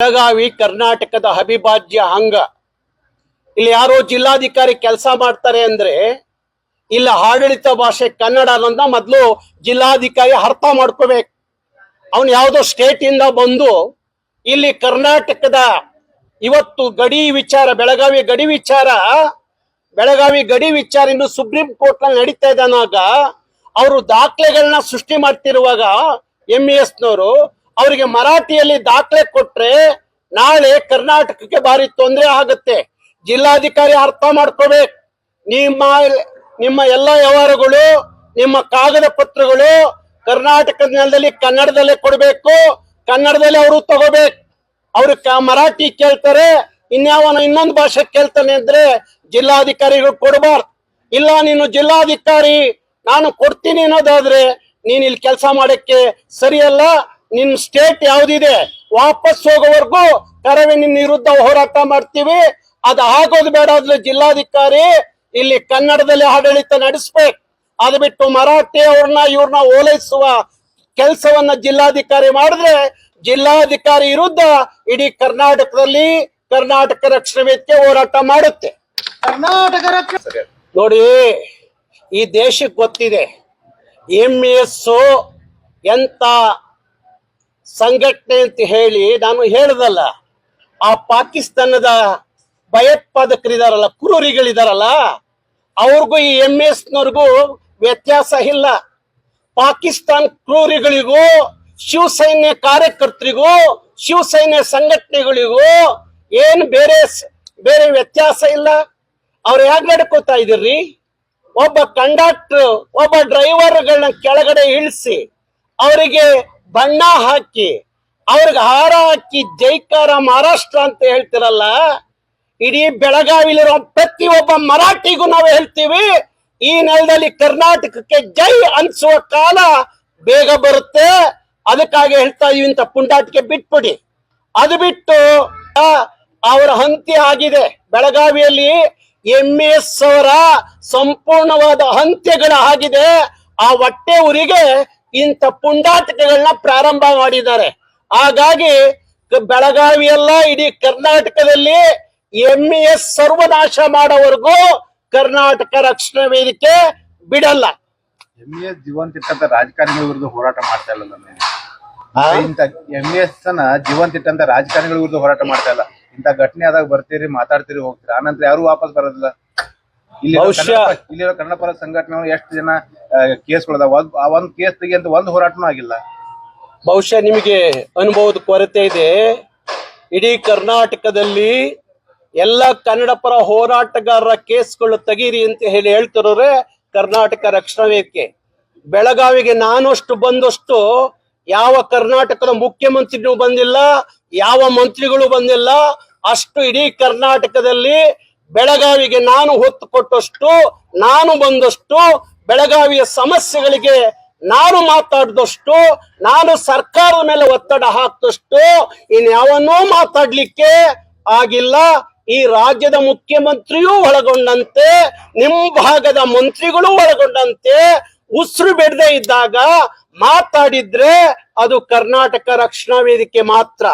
ಬೆಳಗಾವಿ, ಕರ್ನಾಟಕದ ಅವಿಭಾಜ್ಯ ಅಂಗ. ಇಲ್ಲಿ ಯಾರೋ ಜಿಲ್ಲಾಧಿಕಾರಿ ಕೆಲಸ ಮಾಡ್ತಾರೆ ಅಂದ್ರೆ, ಇಲ್ಲ ಆಡಳಿತ ಭಾಷೆ ಕನ್ನಡ ಅನ್ನೋದನ್ನ ಮೊದಲು ಜಿಲ್ಲಾಧಿಕಾರಿ ಅರ್ಥ ಮಾಡ್ಕೋಬೇಕು. ಅವನು ಯಾವುದೋ ಸ್ಟೇಟ್ ಇಂದ ಬಂದು, ಇಲ್ಲಿ ಕರ್ನಾಟಕದ ಇವತ್ತು ಗಡಿ ವಿಚಾರ, ಬೆಳಗಾವಿ ಗಡಿ ವಿಚಾರ, ಬೆಳಗಾವಿ ಗಡಿ ವಿಚಾರ ಇನ್ನು ಸುಪ್ರೀಂ ಕೋರ್ಟ್ನಲ್ಲಿ ನಡೀತಾ ಇದ್ದಾನಾಗ ಅವರು ದಾಖಲೆಗಳನ್ನ ಸೃಷ್ಟಿ ಮಾಡ್ತಿರುವಾಗ ಎಂ ಎಸ್ನವರು ಅವರಿಗೆ ಮರಾಠಿಯಲ್ಲಿ ದಾಖಲೆ ಕೊಟ್ರೆ ನಾಳೆ ಕರ್ನಾಟಕಕ್ಕೆ ಭಾರಿ ತೊಂದರೆ ಆಗುತ್ತೆ. ಜಿಲ್ಲಾಧಿಕಾರಿ ಅರ್ಥ ಮಾಡ್ಕೋಬೇಕು. ನಿಮ್ಮ ನಿಮ್ಮ ಎಲ್ಲ ವ್ಯವಹಾರಗಳು, ನಿಮ್ಮ ಕಾಗದ ಪತ್ರಗಳು ಕರ್ನಾಟಕದ ನೆಲದಲ್ಲಿ ಕನ್ನಡದಲ್ಲೇ ಕೊಡಬೇಕು. ಕನ್ನಡದಲ್ಲೇ ಅವರು ತಗೋಬೇಕು. ಅವ್ರು ಮರಾಠಿ ಕೇಳ್ತಾರೆ, ಇನ್ಯಾವನ ಇನ್ನೊಂದು ಭಾಷೆ ಕೇಳ್ತಾನೆ ಅಂದ್ರೆ ಜಿಲ್ಲಾಧಿಕಾರಿಗಳು ಕೊಡಬಾರ್ದು. ಇಲ್ಲ, ನೀನು ಜಿಲ್ಲಾಧಿಕಾರಿ, ನಾನು ಕೊಡ್ತೀನಿ ಅನ್ನೋದಾದ್ರೆ ನೀನ್ ಇಲ್ಲಿ ಕೆಲಸ ಮಾಡಕ್ಕೆ ಸರಿಯಲ್ಲ. ನಿನ್ ಸ್ಟೇಟ್ ಯಾವ್ದಿದೆ? ವಾಪಸ್ ಹೋಗೋವರೆಗೂ ಕರವೇ ನಿನ್ನ ವಿರುದ್ಧ ಹೋರಾಟ ಮಾಡ್ತೀವಿ. ಅದು ಆಗೋದು ಬೇಡ ಅಂದ್ರೆ ಜಿಲ್ಲಾಧಿಕಾರಿ ಇಲ್ಲಿ ಕನ್ನಡದಲ್ಲಿ ಆಡಳಿತ ನಡೆಸ್ಬೇಕು. ಅದು ಬಿಟ್ಟು ಮರಾಠಿ ಅವ್ರನ್ನ ಇವ್ರನ್ನ ಓಲೈಸುವ ಕೆಲಸವನ್ನ ಜಿಲ್ಲಾಧಿಕಾರಿ ಮಾಡಿದ್ರೆ ಜಿಲ್ಲಾಧಿಕಾರಿ ವಿರುದ್ಧ ಇಡೀ ಕರ್ನಾಟಕದಲ್ಲಿ ಕರ್ನಾಟಕ ರಕ್ಷಣಾ ವೇದಿಕೆ ಹೋರಾಟ ಮಾಡುತ್ತೆ. ಕರ್ನಾಟಕ ರಕ್ಷಣೆ ನೋಡಿ ಈ ದೇಶಕ್ಕೆ ಗೊತ್ತಿದೆ. ಎಂ ಎಸ್ ಎಂತ ಸಂಘಟನೆ ಅಂತ ಹೇಳಿ ನಾನು ಹೇಳ್ದಲ್ಲ, ಆ ಪಾಕಿಸ್ತಾನದ ಭಯೋತ್ಪಾದಕರಿದಾರಲ್ಲ, ಕ್ರೂರಿಗಳಿದಾರಲ್ಲ, ಅವ್ರಿಗೂ ಈ ಎಂ ಎಸ್ನವ್ರಿಗೂ ವ್ಯತ್ಯಾಸ ಇಲ್ಲ. ಪಾಕಿಸ್ತಾನ್ ಕ್ರೂರಿಗಳಿಗೂ, ಶಿವಸೈನ್ಯ ಕಾರ್ಯಕರ್ತರಿಗೂ, ಶಿವಸೈನ್ಯ ಸಂಘಟನೆಗಳಿಗೂ ಏನು ಬೇರೆ ಬೇರೆ ವ್ಯತ್ಯಾಸ ಇಲ್ಲ. ಅವ್ರು ಯಾಕೆ ನಡ್ಕೋತಾ ಇದ್ರಿ ಒಬ್ಬ ಕಂಡಕ್ಟರ್, ಒಬ್ಬ ಡ್ರೈವರ್ಗಳನ್ನ ಕೆಳಗಡೆ ಇಳಿಸಿ, ಅವರಿಗೆ ಬಣ್ಣ ಹಾಕಿ, ಅವ್ರಿಗೆ ಹಾರ ಹಾಕಿ ಜೈಕಾರ ಮಹಾರಾಷ್ಟ್ರ ಅಂತ ಹೇಳ್ತಿರಲ್ಲ, ಇಡೀ ಬೆಳಗಾವಿಲಿರೋ ಪ್ರತಿ ಒಬ್ಬ ಮರಾಠಿಗೂ ನಾವು ಹೇಳ್ತೀವಿ, ಈ ನೆಲದಲ್ಲಿ ಕರ್ನಾಟಕಕ್ಕೆ ಜೈ ಅನ್ಸುವ ಕಾಲ ಬೇಗ ಬರುತ್ತೆ. ಅದಕ್ಕಾಗಿ ಹೇಳ್ತಾ ಇದೀವಿ ಅಂತ ಪುಂಡಾಟಿಕೆ ಬಿಟ್ಬಿಡಿ. ಅದು ಬಿಟ್ಟು ಅವರ ಹಂತಿ ಆಗಿದೆ. ಬೆಳಗಾವಿಯಲ್ಲಿ ಎಂ ಎಸ್ ಅವರ ಸಂಪೂರ್ಣವಾದ ಹಂತ್ಯಗಳ ಆಗಿದೆ. ಆ ಹೊಟ್ಟೆ ಊರಿಗೆ ಇಂಥ ಪುಂಡಾಟಕಗಳನ್ನ ಪ್ರಾರಂಭ ಮಾಡಿದ್ದಾರೆ. ಹಾಗಾಗಿ ಬೆಳಗಾವಿಯಲ್ಲ ಇಡೀ ಕರ್ನಾಟಕದಲ್ಲಿ ಎಂ ಎಸ್ ಸರ್ವನಾಶ ಮಾಡೋವರೆಗೂ ಕರ್ನಾಟಕ ರಕ್ಷಣಾ ವೇದಿಕೆ ಬಿಡಲ್ಲ. ಎಂ ಎಸ್ ಜೀವಂತ ಇಟ್ಟಂತ ರಾಜಕಾರಣಿಗಳ ವಿರುದ್ಧ ಹೋರಾಟ ಮಾಡ್ತಾ ಇಲ್ಲ ಇಂತ ಎಂ ಎಸ್ ಅನ್ನ ಜೀವಂತ ಇಟ್ಟಂತ ರಾಜಕಾರಣಿಗಳ ವಿರುದ್ಧ ಹೋರಾಟ ಮಾಡ್ತಾ ಇಲ್ಲ. ಇಂತ ಘಟನೆ ಆದಾಗ ಬರ್ತೀರಿ ಮಾತಾಡ್ತೀರಿ ಹೋಗ್ತೀರಿ. ಆನಂತರ ಯಾರು ವಾಪಸ್ ಬರೋದಿಲ್ಲ. ಬಹುಶಃ- ಇಲ್ಲಿರೋ ಕನ್ನಡ ಪರ ಸಂಘಟನೆ ಎಷ್ಟು ಜನ ಕೇಸ್ಗಳದಾವ? ಆ ಒಂದು ಕೇಸ್ ತೆಗೆಯಂತ ಒಂದು ಒಂದ್ ಹೋರಾಟನೂ ಆಗಿಲ್ಲ. ಬಹುಶಃ ನಿಮಗೆ ಅನುಭವದ ಕೊರತೆ ಇದೆ. ಇಡೀ ಕರ್ನಾಟಕದಲ್ಲಿ ಎಲ್ಲ ಕನ್ನಡ ಪರ ಹೋರಾಟಗಾರರ ಕೇಸ್ಗಳು ತೆಗೀರಿ ಅಂತ ಹೇಳಿ ಹೇಳ್ತಿರೋರೆ ಕರ್ನಾಟಕ ರಕ್ಷಣಾ ವೇದಿಕೆ. ಬೆಳಗಾವಿಗೆ ನಾನಷ್ಟು ಬಂದಷ್ಟು ಯಾವ ಕರ್ನಾಟಕದ ಮುಖ್ಯಮಂತ್ರಿಗಳು ಬಂದಿಲ್ಲ ಯಾವ ಮಂತ್ರಿಗಳು ಬಂದಿಲ್ಲ. ಅಷ್ಟು ಇಡೀ ಕರ್ನಾಟಕದಲ್ಲಿ ಬೆಳಗಾವಿಗೆ ನಾನು ಹೊತ್ತು ಕೊಟ್ಟಷ್ಟು, ನಾನು ಬಂದಷ್ಟು, ಬೆಳಗಾವಿಯ ಸಮಸ್ಯೆಗಳಿಗೆ ನಾನು ಮಾತಾಡಿದಷ್ಟು, ನಾನು ಸರ್ಕಾರದ ಮೇಲೆ ಒತ್ತಡ ಹಾಕಿದಷ್ಟು, ಇನ್ಯಾವನ್ನೂ ಮಾತಾಡ್ಲಿಕ್ಕೆ ಆಗಿಲ್ಲ. ಈ ರಾಜ್ಯದ ಮುಖ್ಯಮಂತ್ರಿಯೂ ಒಳಗೊಂಡಂತೆ ನಿಮ್ಮ ಭಾಗದ ಮಂತ್ರಿಗಳು ಒಳಗೊಂಡಂತೆ ಉಸಿರು ಬಿಡದೆ ಇದ್ದಾಗ ಮಾತಾಡಿದ್ರೆ ಅದು ಕರ್ನಾಟಕ ರಕ್ಷಣಾ ವೇದಿಕೆ ಮಾತ್ರ.